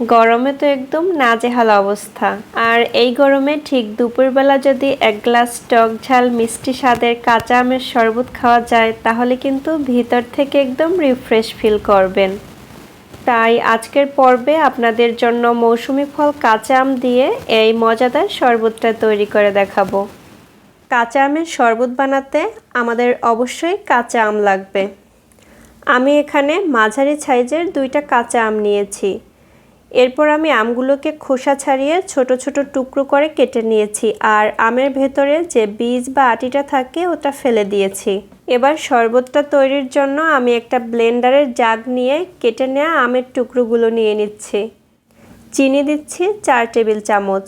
গরমে তো একদম নাজেহাল অবস্থা। আর এই গরমে ঠিক দুপুরবেলা যদি এক গ্লাস টক ঝাল, মিষ্টি স্বাদের কাঁচা আমের শরবত খাওয়া যায়, তাহলে কিন্তু ভিতর থেকে একদম রিফ্রেশ ফিল করবেন। তাই আজকের পর্বে আপনাদের জন্য মৌসুমি ফল কাঁচা আম দিয়ে এই মজাদার শরবতটা তৈরি করে দেখাবো। কাঁচা আমের শরবত বানাতে আমাদের অবশ্যই কাঁচা আম লাগবে। আমি এখানে মাঝারি সাইজের দুইটা কাঁচা আম নিয়েছি। এরপর আমি আমগুলোকে খোসা ছাড়িয়ে ছোট ছোট টুকরো করে কেটে নিয়েছি আর আমের ভেতরে যে বীজ বা আটিটা থাকে ওটা ফেলে দিয়েছি। এবার শরবতটা তৈরির জন্য আমি একটা ব্লেন্ডারের জাগ নিয়ে কেটে নেওয়া আমের টুকরোগুলো নিয়ে নিচ্ছি। চিনি দিচ্ছি চার টেবিল চামচ।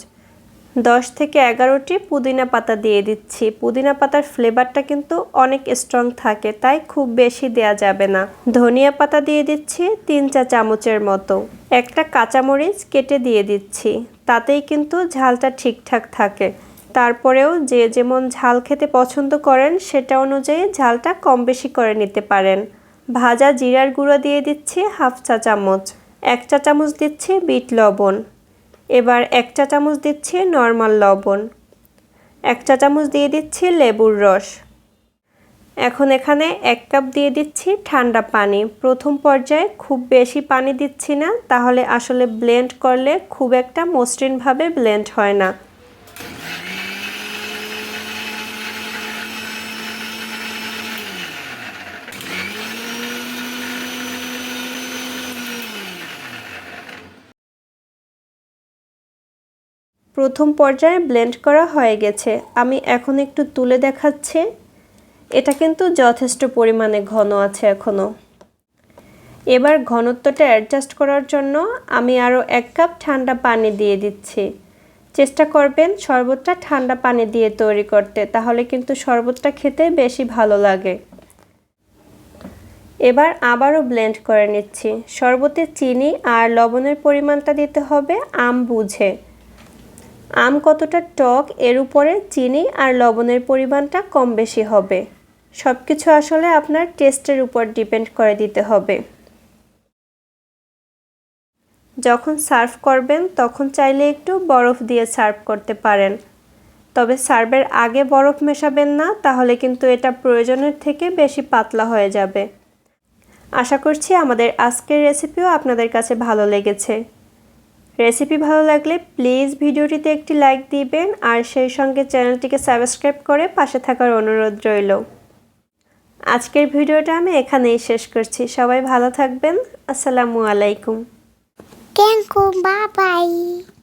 দশ থেকে এগারোটি পুদিনা পাতা দিয়ে দিচ্ছি। পুদিনা পাতার ফ্লেভারটা কিন্তু অনেক স্ট্রং থাকে, তাই খুব বেশি দেয়া যাবে না। ধনিয়া পাতা দিয়ে দিচ্ছি তিন চা চামচের মতো। একটা কাঁচামরিচ কেটে দিয়ে দিচ্ছি, তাতেই কিন্তু ঝালটা ঠিকঠাক থাকে। তারপরেও যে যেমন ঝাল খেতে পছন্দ করেন, সেটা অনুযায়ী ঝালটা কম বেশি করে নিতে পারেন। ভাজা জিরার গুঁড়ো দিয়ে দিচ্ছি হাফ চা চামচ। এক চা চামচ দিচ্ছি বিট লবণ। এবার এক চা চামচ দিচ্ছি নর্মাল লবণ, এক চা চামচ দিয়ে দিচ্ছি লেবুর রস। এখন এখানে এক কাপ দিয়ে দিচ্ছি ঠান্ডা পানি। প্রথম পর্যায়ে খুব বেশি পানি দিচ্ছি না, তাহলে আসলে ব্লেন্ড করলে খুব একটা মসৃণভাবে ব্লেন্ড হয় না। প্রথম পর্যায়ে ব্লেন্ড করা হয়ে গেছে। আমি এখন একটু তুলে দেখাচ্ছি। এটা কিন্তু যথেষ্ট পরিমাণে ঘন আছে এখনও এবার ঘনত্বটা অ্যাডজাস্ট করার জন্য আমি আরও এক কাপ ঠান্ডা পানি দিয়ে দিচ্ছি। চেষ্টা করবেন শরবতটা ঠান্ডা পানি দিয়ে তৈরি করতে, তাহলে কিন্তু শরবতটা খেতে বেশি ভালো লাগে। এবার আবারও ব্লেন্ড করে নিচ্ছি। শরবতে চিনি আর লবণের পরিমাণটা দিতে হবে আম বুঝে। আম কতটা টক, এর উপরে চিনি আর লবণের পরিমাণটা কম বেশি হবে। সব কিছু আসলে আপনার টেস্টের উপর ডিপেন্ড করে দিতে হবে। যখন সার্ভ করবেন, তখন চাইলে একটু বরফ দিয়ে সার্ভ করতে পারেন। তবে সার্ভের আগে বরফ মেশাবেন না, তাহলে কিন্তু এটা প্রয়োজনের থেকে বেশি পাতলা হয়ে যাবে। আশা করছি আমাদের আজকের রেসিপিও আপনাদের কাছে ভালো লেগেছে। রেসিপি ভালো লাগলে প্লিজ ভিডিওটিতে একটি লাইক দিবেন আর সেই সঙ্গে চ্যানেলটিকে সাবস্ক্রাইব করে পাশে থাকার অনুরোধ রইল আজকের ভিডিওটা আমি এখানেই শেষ করছি সবাই ভালো থাকবেন আসসালামু আলাইকুম. Bye bye.